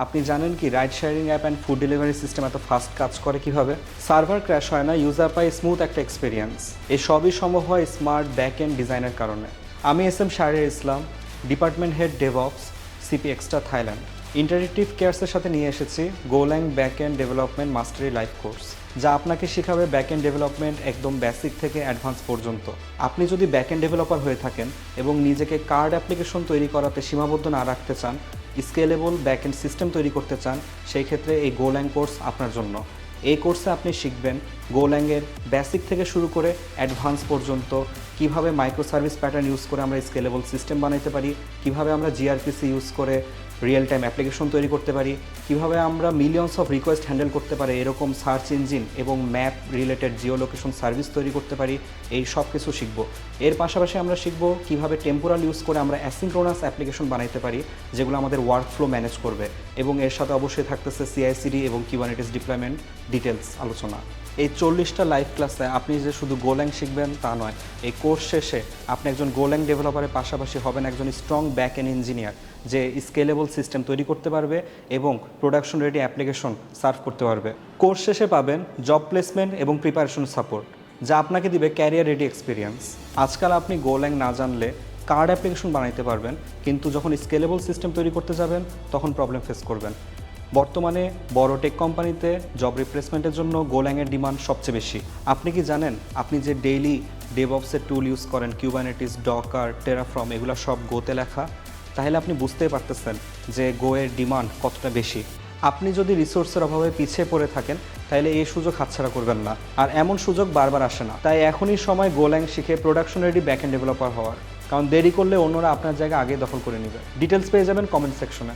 আপনি জানেন কি ride sharing app and food delivery system এত ফাস্ট কাজ করে কীভাবে? সার্ভার ক্র্যাশ হয় না ইউজার পায় স্মুথ একটা এক্সপিরিয়েন্স এই সবই সম্ভব হয় স্মার্ট ব্যাক এন্ড ডিজাইনের কারণে। আমি S M Shahriar Islam department head DevOps CP extra Thailand interactive কেয়ার্সের সাথে নিয়ে এসেছি Golang back end development mastery life course যা আপনাকে শেখাবে ব্যাক এন্ড ডেভেলপমেন্ট একদম বেসিক থেকে অ্যাডভান্স পর্যন্ত। আপনি যদি ব্যাক এন্ড ডেভেলপার হয়ে থাকেন এবং নিজেকে কার্ড অ্যাপ্লিকেশন তৈরি করাতে সীমাবদ্ধ না রাখতে চান স্কেলেবল ব্যাক এন্ড সিস্টেম তৈরি করতে চান, সেই ক্ষেত্রে এই গোল্যাং কোর্স আপনার জন্য। এই কোর্সে আপনি শিখবেন গোল্যাংয়ের বেসিক থেকে শুরু করে অ্যাডভান্স পর্যন্ত, কীভাবে মাইক্রো সার্ভিস প্যাটার্ন ইউজ করে আমরা স্কেলেবল সিস্টেম বানাইতে পারি, কীভাবে আমরা জিআরপিসি ইউজ করে রিয়েল টাইম অ্যাপ্লিকেশন তৈরি করতে পারি। কীভাবে আমরা মিলিয়নস অফ রিকোয়েস্ট হ্যান্ডেল করতে পারি, এরকম সার্চ ইঞ্জিন এবং map related geo location service তৈরি করতে পারি, এই সব কিছু শিখব। এর পাশাপাশি আমরা শিখব কীভাবে টেম্পোরাল ইউজ করে আমরা অ্যাসিনক্রোনাস অ্যাপ্লিকেশন বানাইতে পারি, যেগুলো আমাদের ওয়ার্ক ফ্লো ম্যানেজ করবে এবং এর সাথে অবশ্যই থাকতেছে সিআইসিডি এবং কিউবানিটিস ডিপ্লয়মেন্ট ডিটেলস আলোচনা। এই চল্লিশটা লাইভ ক্লাসে আপনি যে শুধু গোল্যাং শিখবেন তা নয়, এই কোর্স শেষে আপনি একজন গোল্যাং ডেভেলপারের পাশাপাশি হবেন একজন স্ট্রং ব্যাক এন্ড ইঞ্জিনিয়ার যে স্কেলেবল সিস্টেম তৈরি করতে পারবে এবং প্রোডাকশন রেডি অ্যাপ্লিকেশন সার্ভ করতে পারবে। কোর্স শেষে পাবেন জব প্লেসমেন্ট এবং প্রিপারেশন সাপোর্ট যা আপনাকে দিবে ক্যারিয়ার রেডি এক্সপিরিয়েন্স আজকাল আপনি গোল্যাং না জানলে কার্ড অ্যাপ্লিকেশন বানাইতে পারবেন, কিন্তু যখন স্কেলেবল সিস্টেম তৈরি করতে যাবেন, তখন প্রবলেম ফেস করবেন। বর্তমানে বড় টেক কোম্পানিতে জব রিপ্লেসমেন্টের জন্য গোল্যাংয়ের ডিমান্ড সবচেয়ে বেশি। আপনি কি জানেন, আপনি যে ডেইলি ডেভঅপসের টুল ইউজ করেন কিউবানেটিস ডকার টেরাফ্রম এগুলো সব গোতে লেখা? তাহলে আপনি বুঝতেই পারতেছেন যে গোয়ের ডিমান্ড কতটা বেশি। আপনি যদি রিসোর্সের অভাবে পিছিয়ে পড়ে থাকেন, তাহলে এই সুযোগ হাতছাড়া করবেন না। আর এমন সুযোগ বারবার আসে না। তাই এখনই সময় গোল্যাং শিখে production ready back end developer হওয়ার। কারণ দেরি করলে অন্যরা আপনার জায়গা আগে দখল করে নেবে। ডিটেলস পেয়ে যাবেন কমেন্ট সেকশনে